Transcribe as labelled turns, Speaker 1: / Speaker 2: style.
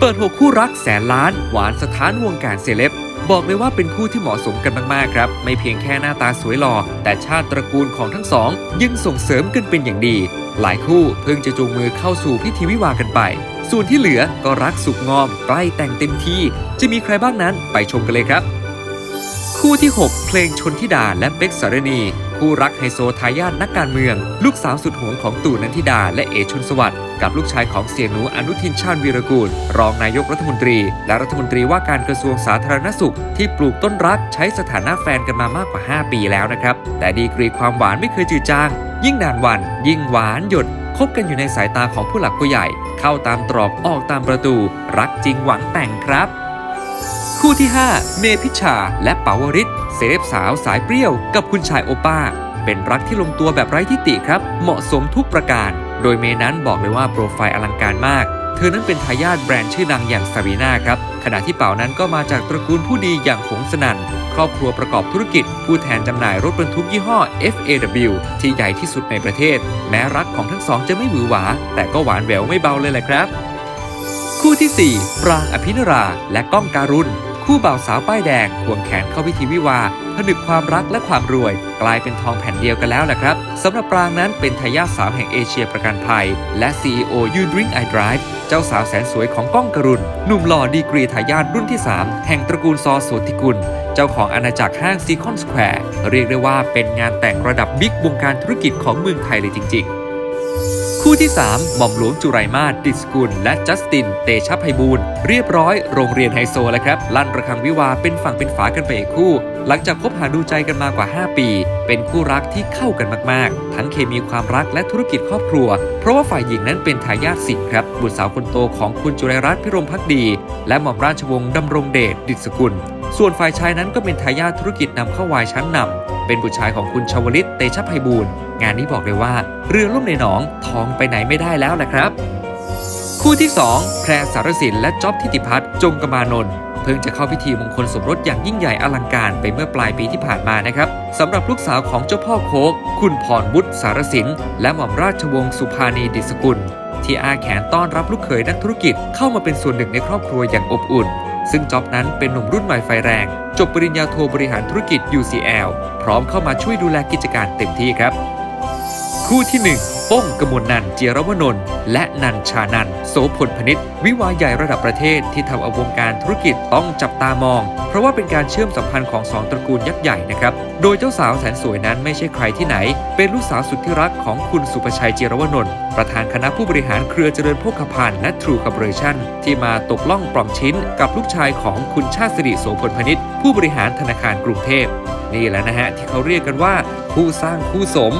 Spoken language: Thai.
Speaker 1: เปิดหัวคู่รักแสนล้าน หวานสถานวงการเซเลบบอกเลยว่าเป็นคู่ที่เหมาะสมกันมากๆครับ ไม่เพียงแค่หน้าตาสวยหล่อ แต่ชาติตระกูลของทั้งสอง ยังส่งเสริมกันเป็นอย่างดี หลายคู่เพิ่งจะจูงมือเข้าสู่พิธีวิวากันไป ส่วนที่เหลือก็รักสุกงอมใกล้แต่งเต็มที่ จะมีใครบ้างนั้นไปชมกันเลยครับ คู่ที่ 6 เพลงชนทิดาและเป๊กสารณี คู่รักไฮโซทายาทนักการเมือง ลูกสาวสุดหวงของตู่นันทิดา และเอชนสวัสดิ์กับลูกชายของเสียหนูอนุทินชาญวีรกูล รองนายกรัฐมนตรี และรัฐมนตรีว่าการกระทรวงสาธารณสุข ที่ปลูกต้นรักใช้สถานะแฟนกันมามากกว่า 5 ปีแล้วนะครับ แต่ดีกรีความหวานไม่เคยจืดจาง ยิ่งนานวัน ยิ่งหวานหยดคบกันอยู่ในสายตาของผู้หลักผู้ใหญ่ เข้าตามตรอกออกตามประตู รักจริงหวังแต่งครับ คู่ที่ 5 เมพิชา และเปาวริศเซเลบสาวสายเปรี้ยวกับคุณชายโอป้า เป็นรักที่ลงตัวแบบไร้ทิฏฐิครับ เหมาะสมทุกประการ โดยเมนั้นบอกเลยว่าโปรไฟล์อลังการมาก เธอนั้นเป็นทายาทแบรนด์ชื่อดังอย่างซาบีนาครับ ขณะที่เป่านั้นก็มาจากตระกูลผู้ดีอย่างหงสนันครอบครัวประกอบธุรกิจ ผู้แทนจำหน่ายรถบรรทุกยี่ห้อ FAW ที่ใหญ่ที่สุดในประเทศ แม้รักของทั้งสองจะไม่หวือหวา แต่ก็หวานแหววไม่เบาเลยแหละครับ คู่ที่ 4 ปรางอภินรา และก้องการุณ คู่บ่าวสาวป้ายแดงควงแขนเข้าพิธีวิวาผนึกความรักและความรวย กลายเป็นทองแผ่นเดียวกันแล้วแหละครับสำหรับปรางนั้นเป็นทายาทสาวแห่งเอเชียประกันภัย และ CEO You Drink I Drive เจ้าสาวแสนสวยของก้องกรุณหนุ่มหล่อดีกรีทายาทรุ่นที่ 3 แห่งตระกูลซอโสธิกุล เจ้าของอาณาจักรห้างซีคอนสแควร์เรียกได้ว่าเป็นงานแต่งระดับบิ๊กวงการธุรกิจของเมืองไทยเลยจริง ๆ คู่ที่ 3 หม่อมหลวงจุไรมาศดิสกุล และจัสติน เตชะไพบูลย์เรียบร้อยโรงเรียนไฮโซแล้วครับ ลั่นระฆังวิวาเป็นฝั่งเป็นฝากันไปอีกคู่ หลังจากคบหาดูใจกันมากว่า 5 ปี เป็นคู่รักที่เข้ากันมากๆ ทั้งเคมีความรักและธุรกิจครอบครัว เพราะว่าฝ่ายหญิงนั้นเป็นทายาทสิทธิ์ครับบุตรสาวคนโตของคุณจุไรรัตน์พิรมพักดี และหม่อมราชวงศ์ดำรงเดชดิษกุล ส่วนฝ่ายชายนั้นก็เป็นทายาทธุรกิจนำเข้าวายชั้นนำเป็นบุตรชายของคุณชวลิตเตชะไพบูลย์งานนี้บอกเลยว่า เรือล่มในหนองทองไปไหนไม่ได้แล้วแหละครับ คู่ที่ 2 แพรสารสินและจ๊อบทิติพัฒน์จงกมานนท์เพิ่งจะเข้าพิธีมงคลสมรสอย่างยิ่งใหญ่อลังการไปเมื่อปลายปีที่ผ่านมานะครับสำหรับลูกสาวของเจ้าพ่อโคก คุณพรวุฒิสารสิน และหม่อมราชวงศ์สุภานีดิสกุล ที่อาแขนต้อนรับลูกเขยนักธุรกิจเข้ามาเป็นส่วนหนึ่งในครอบครัวอย่างอบอุ่น ซึ่งจ็อบนั้นเป็นหนุ่มรุ่นใหม่ไฟแรง จบปริญญาโทบริหารธุรกิจ UCL พร้อมเข้ามาช่วยดูแลกิจการเต็มที่ครับ คู่ที่ 1 ป้องกมลนันเจียรวนนท์และนันชานันท์โสพลพนิษวิวาใหญ่ระดับประเทศที่ทำเอาวงการธุรกิจต้องจับตามอง เพราะว่าเป็นการเชื่อมสัมพันธ์ของสองตระกูลยักษ์ใหญ่นะครับ โดยเจ้าสาวแสนสวยนั้นไม่ใช่ใครที่ไหน เป็นลูกสาวสุดที่รักของคุณสุประชัยเจียรวนนท์ประธานคณะผู้บริหารเครือเจริญโภคภัณฑ์และ True Corporation ที่มาตกล่องปล่องชิ้น กับลูกชายของคุณชาติสิริโสพลพนิษผู้บริหารธนาคารกรุงเทพนี่แหละนะฮะที่เขาเรียกกันว่าคู่สร้างคู่สม